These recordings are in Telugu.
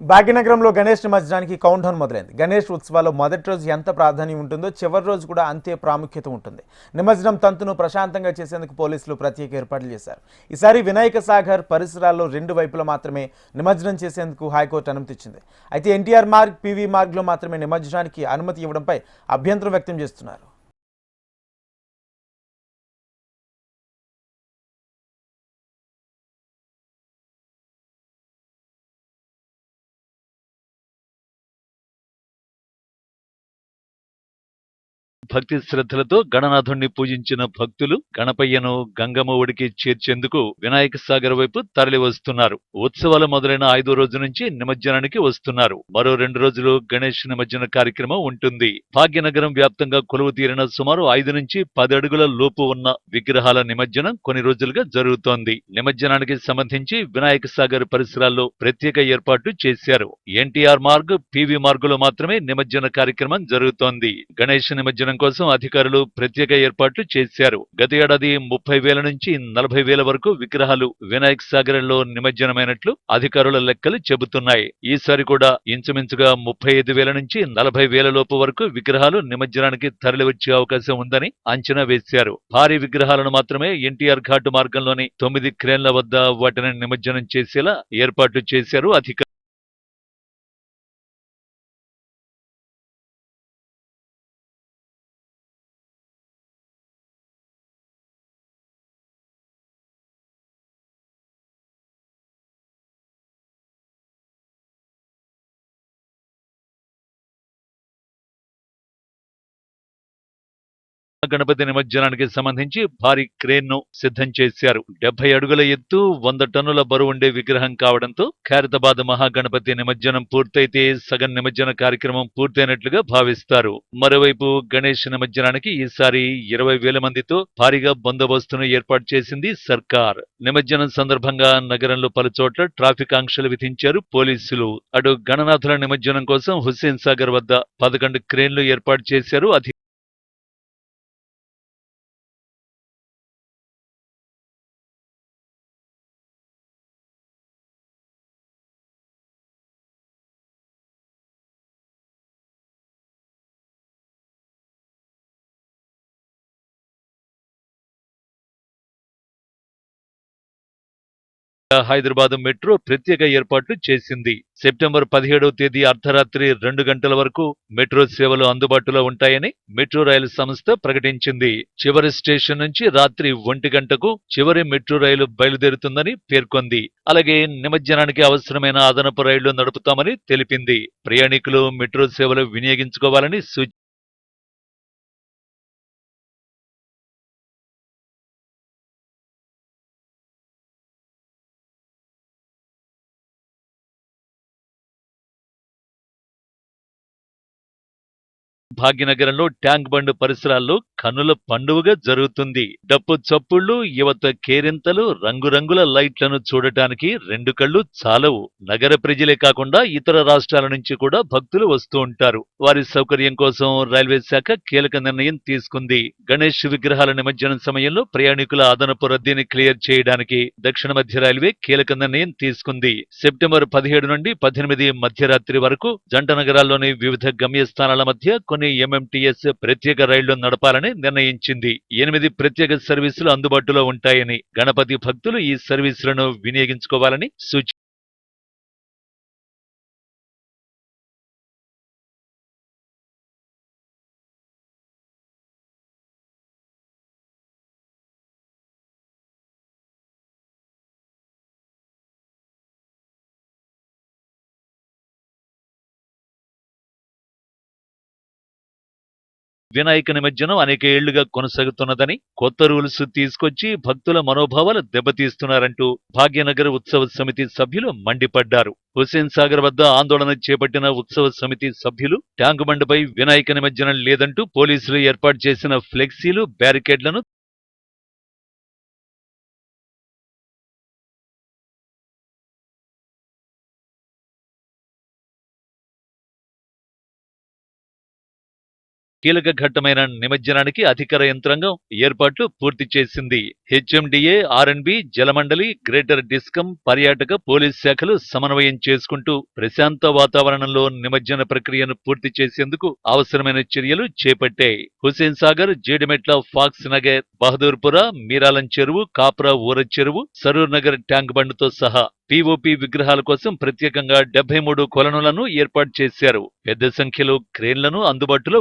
భాగ్యనగరంలో గణేష్ నిమజ్జనానికి కౌంట్ డౌన్ మొదలైంది. గణేష్ ఉత్సవాల్లో మొదటి రోజు ఎంత ప్రాధాన్యం ఉంటుందో చివరి రోజు కూడా అంతే ప్రాముఖ్యత ఉంటుంది. నిమజ్జనం తంతును ప్రశాంతంగా చేసేందుకు పోలీసులు ప్రత్యేక ఏర్పాట్లు చేశారు. ఈసారి వినాయక సాగర్ పరిసరాల్లో రెండు వైపులా మాత్రమే నిమజ్జనం చేసేందుకు హైకోర్టు అనుమతి ఇచ్చింది. అయితే ఎన్టీఆర్ మార్గ్ పీవీ మార్గ్లో మాత్రమే నిమజ్జనానికి అనుమతి ఇవ్వడంపై అభ్యంతరం వ్యక్తం చేస్తున్నారు. భక్తి శ్రద్ధలతో గణనాథుణ్ణి పూజించిన భక్తులు గణపయ్యను గంగమ్మ ఒడికి చేర్చేందుకు వినాయక సాగర్ వైపు తరలి వస్తున్నారు ఉత్సవాలు మొదలైన ఐదో రోజు నుంచి నిమజ్జనానికి వస్తున్నారు. మరో రెండు రోజులు గణేష్ నిమజ్జన కార్యక్రమం ఉంటుంది. భాగ్యనగరం వ్యాప్తంగా కొలువు తీరిన సుమారు ఐదు నుంచి పది అడుగుల లోపు ఉన్న విగ్రహాల నిమజ్జనం కొన్ని రోజులుగా జరుగుతోంది. నిమజ్జనానికి సంబంధించి వినాయక సాగర్ పరిసరాల్లో ప్రత్యేక ఏర్పాట్లు చేశారు. ఎన్టీఆర్ మార్గ్ పివి మార్గులో మాత్రమే నిమజ్జన కార్యక్రమం జరుగుతోంది. గణేష్ నిమజ్జనం కోసం అధికారులు ప్రత్యేక ఏర్పాట్లు చేశారు. గత ఏడాది ముప్పై వేల నుంచి నలభై వేల వరకు విగ్రహాలు వినాయక్ సాగరంలో నిమజ్జనమైనట్లు అధికారుల లెక్కలు చెబుతున్నాయి. ఈసారి కూడా ఇంచుమించుగా ముప్పై ఐదు వేల నుంచి నలభై వేల లోపు వరకు విగ్రహాలు నిమజ్జనానికి తరలి వచ్చే అవకాశం ఉందని అంచనా వేశారు. భారీ విగ్రహాలను మాత్రమే ఎన్టీఆర్ ఘాటు మార్గంలోని తొమ్మిది క్రేన్ల వద్ద వాటిని నిమజ్జనం చేసేలా ఏర్పాట్లు చేశారు అధికారులు గణపతి నిమజ్జనానికి సంబంధించి భారీ క్రేన్ను సిద్ధం చేశారు. డెబ్బై అడుగుల ఎత్తు వంద టన్నుల బరువు ఉండే విగ్రహం కావడంతో ఖైరతాబాద్ మహాగణపతి నిమజ్జనం పూర్తయితే సగం నిమజ్జన కార్యక్రమం పూర్తయినట్లుగా భావిస్తారు. మరోవైపు గణేష్ నిమజ్జనానికి ఈసారి ఇరవై వేల మందితో భారీగా బందోబస్తును ఏర్పాటు చేసింది సర్కార్. నిమజ్జనం సందర్భంగా నగరంలో పలుచోట్ల ట్రాఫిక్ ఆంక్షలు విధించారు పోలీసులు. అటు గణనాథుల నిమజ్జనం కోసం హుస్సేన్ సాగర్ వద్ద పదకొండు క్రేన్లు ఏర్పాటు చేశారు హైదరాబాద్ మెట్రో ప్రత్యేక ఏర్పాట్లు చేసింది. సెప్టెంబర్ పదిహేడవ తేదీ అర్ధరాత్రి రెండు గంటల వరకు మెట్రో సేవలు అందుబాటులో ఉంటాయని మెట్రో రైలు సంస్థ ప్రకటించింది. చివరి స్టేషన్ నుంచి రాత్రి ఒంటి గంటకు చివరి మెట్రో రైలు బయలుదేరుతుందని పేర్కొంది. అలాగే నిమజ్జనానికి అవసరమైన అదనపు రైళ్ళు నడుపుతామని తెలిపింది. ప్రయాణికులు మెట్రో సేవలు వినియోగించుకోవాలని భాగ్యనగరంలో ట్యాంక్ బండ్ పరిసరాల్లో కన్నుల పండువగా జరుగుతుంది. డప్పు చప్పుళ్ళు యువత కేరింతలు రంగురంగుల లైట్లను చూడటానికి రెండు కళ్ళు చాలవు. నగర ప్రజలే కాకుండా ఇతర రాష్ట్రాల నుంచి కూడా భక్తులు వస్తూ ఉంటారు. వారి సౌకర్యం కోసం రైల్వే శాఖ కీలక నిర్ణయం తీసుకుంది. గణేష్ విగ్రహాల నిమజ్జనం సమయంలో ప్రయాణికుల అదనపు రద్దీని క్లియర్ చేయడానికి దక్షిణ మధ్య రైల్వే కీలక నిర్ణయం తీసుకుంది. సెప్టెంబర్ పదిహేడు నుండి పద్దెనిమిది మధ్యరాత్రి వరకు జంట నగరాల్లోని వివిధ గమ్యస్థానాల మధ్య కొన్ని ఎంఎంటీఎస్ ప్రత్యేక రైళ్ళు నడపాలని నిర్ణయించింది. ఎనిమిది ప్రత్యేక సర్వీసులు అందుబాటులో ఉంటాయని గణపతి భక్తులు ఈ సర్వీసులను వినియోగించుకోవాలని సూచి వినాయక నిమజ్జనం అనేక ఏళ్ళుగా కొనసాగుతున్నదని కొత్త రూల్స్ తీసుకొచ్చి భక్తుల మనోభావాలు దెబ్బతీస్తున్నారంటూ భాగ్యనగర్ ఉత్సవ సమితి సభ్యులు మండిపడ్డారు. హుస్సేన్ సాగర్ వద్ద ఆందోళన చేపట్టిన ఉత్సవ సమితి సభ్యులు ట్యాంకు బండ్పై వినాయక నిమజ్జనం లేదంటూ పోలీసులు ఏర్పాటు చేసిన ఫ్లెక్సీలు బ్యారికేడ్లను కీలక ఘట్టమైన నిమజ్జనానికి అధికార యంత్రాంగం ఏర్పాట్లు పూర్తి చేసింది. HMDA RNB Jalamandali greater DISCOM పర్యాటక పోలీస్ శాఖలు సమన్వయం చేసుకుంటూ ప్రశాంత వాతావరణంలో నిమజ్జన ప్రక్రియను పూర్తి చేసేందుకు అవసరమైన చర్యలు చేపట్టాయి. హుసేన్ సాగర్ జేడిమెట్ల ఫాక్స్ నగర్ బహదూర్పుర మీరాలం చెరువు కాప్రా ఊర చెరువు సరూర్ నగర్ ట్యాంక్ బండ్తో సహా పీఓపీ విగ్రహాల కోసం ప్రత్యేకంగా డెబ్బై మూడు కొలనులను ఏర్పాటు చేశారు. పెద్ద సంఖ్యలో క్రేన్లను అందుబాటులో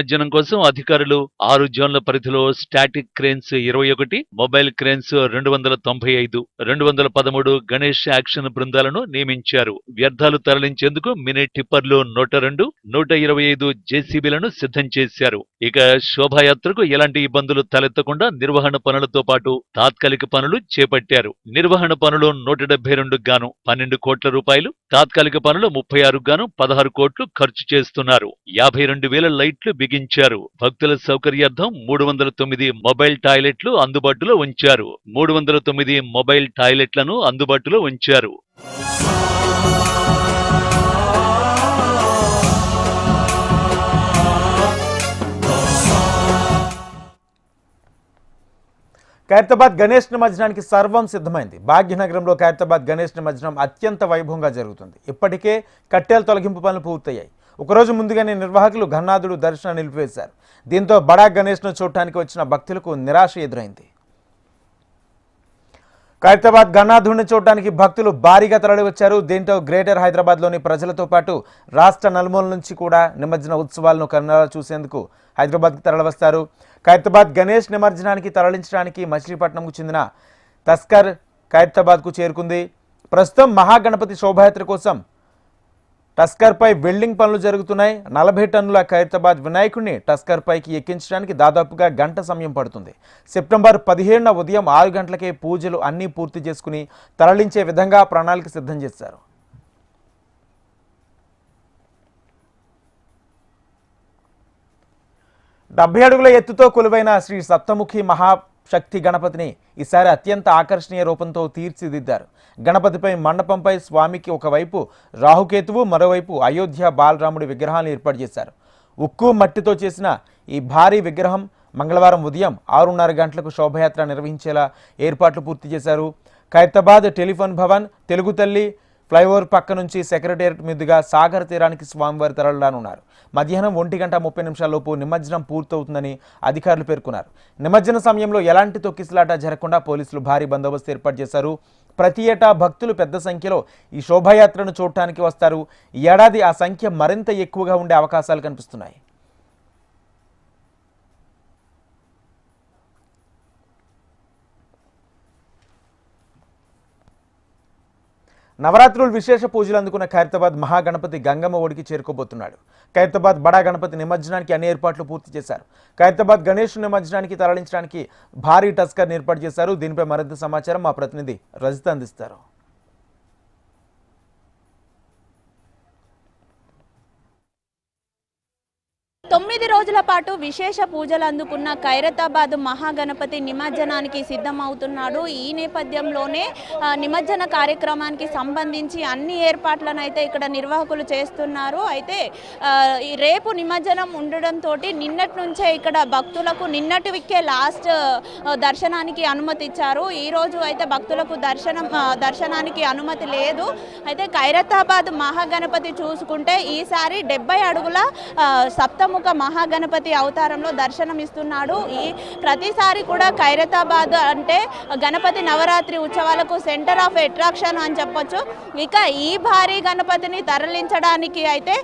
నిమజ్జనం కోసం అధికారులు ఆరు జోన్ల పరిధిలో స్టాటిక్ క్రేన్స్ ఇరవై ఒకటి మొబైల్ క్రేన్స్ రెండు వందల తొంభై ఐదు రెండు వందల పదమూడు గణేష్ యాక్షన్ బృందాలను నియమించారు. వ్యర్థాలు తరలించేందుకు మినీ టిప్పర్లు నూట రెండు నూట ఇరవై ఐదు జేసీబీలను సిద్ధం చేశారు. ఇక శోభాయాత్రకు ఎలాంటి ఇబ్బందులు తలెత్తకుండా నిర్వహణ పనులతో పాటు తాత్కాలిక పనులు చేపట్టారు. నిర్వహణ పనులు నూట డెబ్బై రెండు గాను పన్నెండు కోట్ల రూపాయలు తాత్కాలిక పనులు ముప్పై ఆరు గాను పదహారు కోట్లు ఖర్చు చేస్తున్నారు. యాభై రెండు వేల లైట్లు బిగించారు భక్తుల సౌకర్యార్థం మూడు వందల తొమ్మిది మొబైల్ టాయిలెట్లు అందుబాటులో ఉంచారు. మూడు వందల తొమ్మిది మొబైల్ టాయిలెట్లను అందుబాటులో ఉంచారు. ఖైరతాబాద్ గణేష్ నిమజ్జనానికి సర్వం సిద్ధమైంది. భాగ్యనగరంలో ఖైరతాబాద్ గణేష్ నిమజ్జనం అత్యంత వైభవంగా జరుగుతుంది. ఇప్పటికే కట్టెల తొలగింపు పనులు పూర్తయ్యాయి. ఒకరోజు ముందుగానే నిర్వాహకులు ఘన్నాథుడు దర్శనం నిలిపివేశారు. దీంతో బడా గణేష్ను చూడటానికి వచ్చిన భక్తులకు నిరాశ ఎదురైంది. ఖైరతాబాద్ గన్నాథుడిని చూడటానికి భక్తులు భారీగా తరలి వచ్చారు దీంతో గ్రేటర్ హైదరాబాద్లోని ప్రజలతో పాటు రాష్ట్ర నలుమూల నుంచి కూడా నిమజ్జన ఉత్సవాలను కన్నారా చూసేందుకు హైదరాబాద్కి తరలివస్తారు. ఖైరతాబాద్ గణేష్ నిమజ్జనానికి తరలించడానికి మచిలీపట్నంకు చెందిన తస్కర్ ఖైరతాబాద్కు చేరుకుంది. ప్రస్తుతం మహాగణపతి శోభాయాత్ర కోసం టస్కర్పై వెల్డింగ్ పనులు జరుగుతున్నాయి. నలభై టన్నుల ఖైరతాబాద్ వినాయకుడిని టస్కర్ పైకి ఎక్కించడానికి దాదాపుగా గంట సమయం పడుతుంది. సెప్టెంబర్ పదిహేడున ఉదయం ఆరు గంటలకే పూజలు అన్నీ పూర్తి చేసుకుని తరలించే విధంగా ప్రణాళిక సిద్ధం చేశారు. డెబ్బై అడుగుల ఎత్తుతో కొలువైన శ్రీ సప్తముఖి శక్తి గణపతిని ఈసారి అత్యంత ఆకర్షణీయ రూపంతో తీర్చిదిద్దారు. గణపతిపై మండపంపై స్వామికి ఒకవైపు రాహుకేతువు మరోవైపు అయోధ్య బాలరాముడి విగ్రహాలను ఏర్పాటు చేశారు. ఉక్కు మట్టితో చేసిన ఈ భారీ విగ్రహం మంగళవారం ఉదయం ఆరున్నర గంటలకు శోభయాత్ర నిర్వహించేలా ఏర్పాట్లు పూర్తి చేశారు. ఖైరతాబాద్ టెలిఫోన్ భవన్ తెలుగు తల్లి ఫ్లైఓవర్ పక్క నుంచి సెక్రటేరియట్ మీదుగా సాగర్ తీరానికి స్వామివారి తరలిరానున్నారు మధ్యాహ్నం ఒంటి గంట ముప్పై నిమిషాల్లోపు నిమజ్జనం పూర్తవుతుందని అధికారులు పేర్కొన్నారు. నిమజ్జన సమయంలో ఎలాంటి తొక్కిసలాట జరగకుండా పోలీసులు భారీ బందోబస్తు ఏర్పాటు చేశారు. ప్రతి ఏటా భక్తులు పెద్ద సంఖ్యలో ఈ శోభాయాత్రను చూడటానికి వస్తారు. ఏడాది ఆ సంఖ్య మరింత ఎక్కువగా ఉండే అవకాశాలు కనిపిస్తున్నాయి. నవరాత్రులు విశేష పూజలు అందుకున్న ఖైరతాబాద్ మహాగణపతి గంగమ్మ ఒడికి చేరుకోబోతున్నాడు. ఖైరతాబాద్ బడా గణపతి నిమజ్జనానికి అన్ని ఏర్పాట్లు పూర్తి చేశారు. ఖైరతాబాద్ గణేష్ నిమజ్జనానికి తరలించడానికి భారీ టస్కర్ ఏర్పాటు చేశారు. దీనిపై మరింత సమాచారం మా ప్రతినిధి రజిత అందిస్తారు. తొమ్మిది రోజుల పాటు విశేష పూజలు అందుకున్న ఖైరతాబాద్ మహాగణపతి నిమజ్జనానికి సిద్ధమవుతున్నాడు. ఈ నేపథ్యంలోనే నిమజ్జన కార్యక్రమానికి సంబంధించి అన్ని ఏర్పాట్లను అయితే ఇక్కడ నిర్వాహకులు చేస్తున్నారు. అయితే ఈ రేపు నిమజ్జనం ఉండడంతో నిన్నటి నుంచే ఇక్కడ భక్తులకు నిన్నటికే లాస్ట్ దర్శనానికి అనుమతి ఇచ్చారు ఈ రోజు అయితే భక్తులకు దర్శనం దర్శనానికి అనుమతి లేదు. అయితే ఖైరతాబాద్ మహాగణపతి చూసుకుంటే ఈసారి డెబ్బై అడుగుల సప్తము సప్తముఖ మహాగణపతి అవతారంలో దర్శనం ఇస్తున్నాడు. ఈ ప్రతిసారి కూడా ఖైరతాబాద్ అంటే గణపతి నవరాత్రి ఉత్సవాలకు సెంటర్ ఆఫ్ అట్రాక్షన్ అని చెప్పొచ్చు. ఇక ఈ భారీ గణపతిని తరలించడానికి అయితే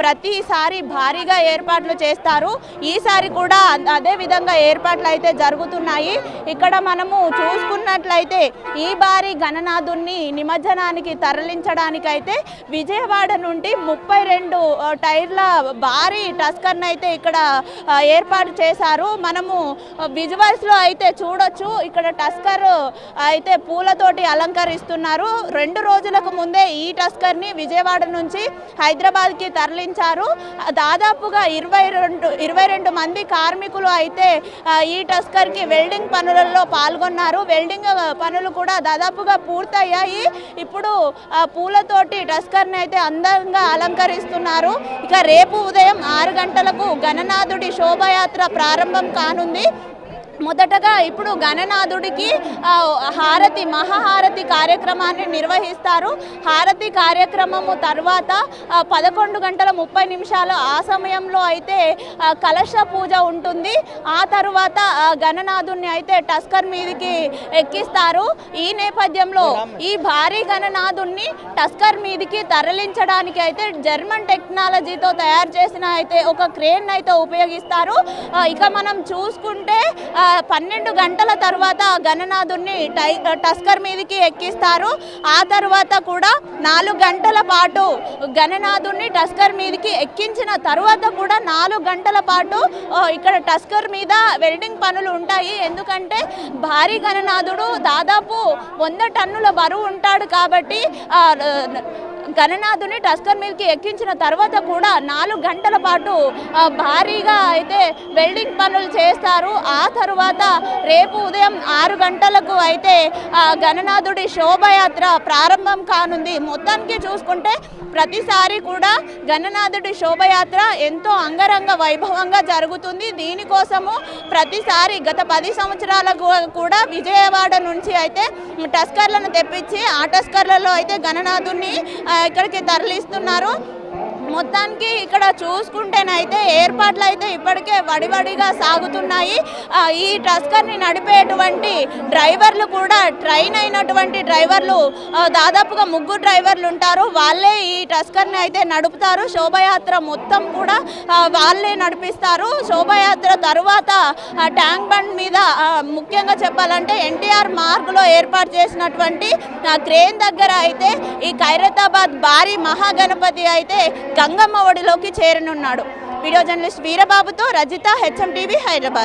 ప్రతిసారి భారీగా ఏర్పాట్లు చేస్తారు. ఈసారి కూడా అదే విధంగా ఏర్పాట్లు అయితే జరుగుతున్నాయి. ఇక్కడ మనము చూసుకున్నట్లయితే ఈ భారీ గణనాథుణ్ణి నిమజ్జనానికి తరలించడానికైతే విజయవాడ నుండి ముప్పై రెండు టైర్ల భారీ టస్కర్ టస్కర్ని అయితే ఇక్కడ ఏర్పాటు చేశారు. మనము విజువల్స్లో అయితే చూడొచ్చు. ఇక్కడ టస్కర్ అయితే పూలతోటి అలంకరిస్తున్నారు. రెండు రోజులకు ముందే ఈ టస్కర్ని విజయవాడ నుంచి హైదరాబాద్కి తరలించారు. దాదాపుగా ఇరవై రెండు ఇరవై రెండు మంది కార్మికులు అయితే ఈ టస్కర్కి వెల్డింగ్ పనులలో పాల్గొన్నారు. వెల్డింగ్ పనులు కూడా దాదాపుగా పూర్తయ్యాయి. ఇప్పుడు పూలతోటి టస్కర్ని అయితే అందంగా అలంకరిస్తున్నారు. ఇక రేపు ఉదయం ఆరు గంటలకు గణనాథుడి శోభయాత్ర ప్రారంభం కానుంది. మొదటగా ఇప్పుడు గణనాథుడికి హారతి మహాహారతి కార్యక్రమాన్ని నిర్వహిస్తారు. హారతి కార్యక్రమము తర్వాత పదకొండు గంటల ముప్పై నిమిషాలు ఆ సమయంలో అయితే కలశ పూజ ఉంటుంది. ఆ తర్వాత గణనాథుడిని అయితే టస్కర్ మీదకి ఎక్కిస్తారు. ఈ నేపథ్యంలో ఈ భారీ గణనాథుడిని టస్కర్ మీదకి తరలించడానికి అయితే జర్మన్ టెక్నాలజీతో తయారు చేసిన అయితే ఒక క్రేన్ అయితే ఉపయోగిస్తారు. ఇక మనం చూసుకుంటే పన్నెండు గంటల తర్వాత గణనాథుడిని టై టస్కర్ మీదకి ఎక్కిస్తారు. ఆ తర్వాత కూడా నాలుగు గంటల పాటు గణనాథుడిని టస్కర్ మీదకి ఎక్కించిన తర్వాత కూడా నాలుగు గంటల పాటు ఇక్కడ టస్కర్ మీద వెల్డింగ్ పనులు ఉంటాయి. ఎందుకంటే భారీ గణనాథుడు దాదాపు వంద టన్నుల బరువు ఉంటాడు కాబట్టి గణనాథుని టస్కర్ మిల్కి ఎక్కించిన తర్వాత కూడా నాలుగు గంటల పాటు భారీగా అయితే వెల్డింగ్ పనులు చేస్తారు. ఆ తర్వాత రేపు ఉదయం ఆరు గంటలకు అయితే గణనాథుడి శోభయాత్ర ప్రారంభం కానుంది. మొత్తానికి చూసుకుంటే ప్రతిసారి కూడా గణనాథుడి శోభయాత్ర ఎంతో అంగరంగ వైభవంగా జరుగుతుంది. దీనికోసము ప్రతిసారి గత పది సంవత్సరాలకు కూడా విజయవాడ నుంచి అయితే టస్కర్లను తెప్పించి ఆ టస్కర్లలో అయితే గణనాథుని ఎక్కడికి ఇక్కడికి తరలిస్తున్నారు? మొత్తానికి ఇక్కడ చూసుకుంటేనైతే ఏర్పాట్లు అయితే ఇప్పటికే వడివడిగా సాగుతున్నాయి. ఈ ట్రస్కర్ని నడిపేటువంటి డ్రైవర్లు కూడా ట్రైన్ అయినటువంటి డ్రైవర్లు దాదాపుగా ముగ్గురు డ్రైవర్లు ఉంటారు. వాళ్ళే ఈ ట్రస్కర్ని అయితే నడుపుతారు. శోభయాత్ర మొత్తం కూడా వాళ్ళే నడిపిస్తారు. శోభయాత్ర తరువాత ట్యాంక్ బండ్ మీద ముఖ్యంగా చెప్పాలంటే ఎన్టీఆర్ మార్గులో ఏర్పాటు చేసినటువంటి క్రేన్ దగ్గర అయితే ఈ ఖైరతాబాద్ భారీ మహాగణపతి అయితే గంగమ్మ ఒడిలోకి చేరనున్నాడు. వీడియో జర్నలిస్ట్ వీరబాబుతో రజిత హెచ్ఎం టీవీ హైదరాబాద్.